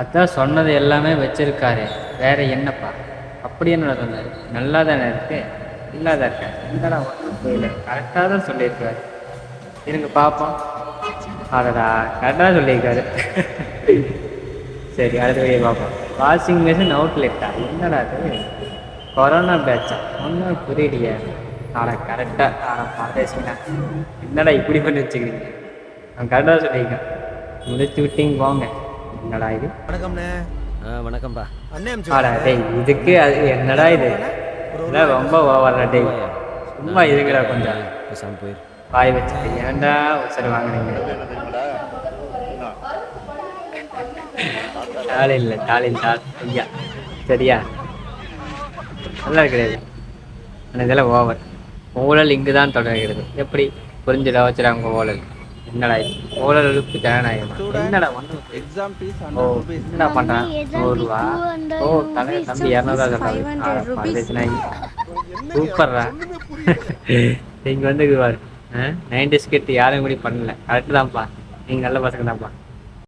அதான் சொன்னது எல்லாமே வச்சிருக்காரு. வேற என்னப்பா? அப்படி என்ன சொன்னார். நல்லா தானே இருக்கு? இல்லாத இருக்க? என்னடா ஒன்றும் புரியல கரெக்டாக தான் சொல்லியிருக்காரு. இருங்க பார்ப்போம் அதடா கரெக்டாக சொல்லியிருக்காரு. சரி அடுத்த வழியை பார்ப்போம் வாஷிங் மிஷின் அவுட்லெட்டா என்னடா அது? கொரோனா பேட்சா ஒன்றும் புரியலையே. ஆட கரெக்டாக ஆட பாதேசிங்கண்ணா என்னடா இப்படி பண்ணி வச்சுக்கிறீங்க? நான் கரெக்டாக சொல்லியிருக்கேன். முடிச்சு விட்டீங்க போங்க. என்னடா இது? வணக்கம்ண்ணே. ஆ வணக்கம்ப்பா. அண்ணே டேய் இதுக்கு அது என்னடா இது? இதெல்லாம் ரொம்ப ஓவரா டேய். சும்மா இருக்குடா கொஞ்சம். பேசாமல் போயிரு. வாய் வச்சுட்டு ஏன்டா உசர் வாங்குறீங்க? தாலி இல்லை தாலின் தால். ஐயா சரியா? நல்லா கிடையாது ஆனால் இதெல்லாம் ஓவர் ஊழல் இங்கு தான் தொடர்கிறது. எப்படி? புரிஞ்சுடா வச்சுறாங்க ஊழல் என்னடா ஊழலுக்கு ஜனநாயகம். என்னடா எக்ஸாம் ஃபீஸ் ஓ தலை தம்பி இரநூறுவா சொல்கிறாங்க சூப்பர்ரா. நீங்கள் வந்து பாரு. நைன்டி ஸ்கிட் யாரும் இப்படி பண்ணல. கரெக்டு தான்ப்பா. நீங்கள் நல்ல பசங்க தான்ப்பா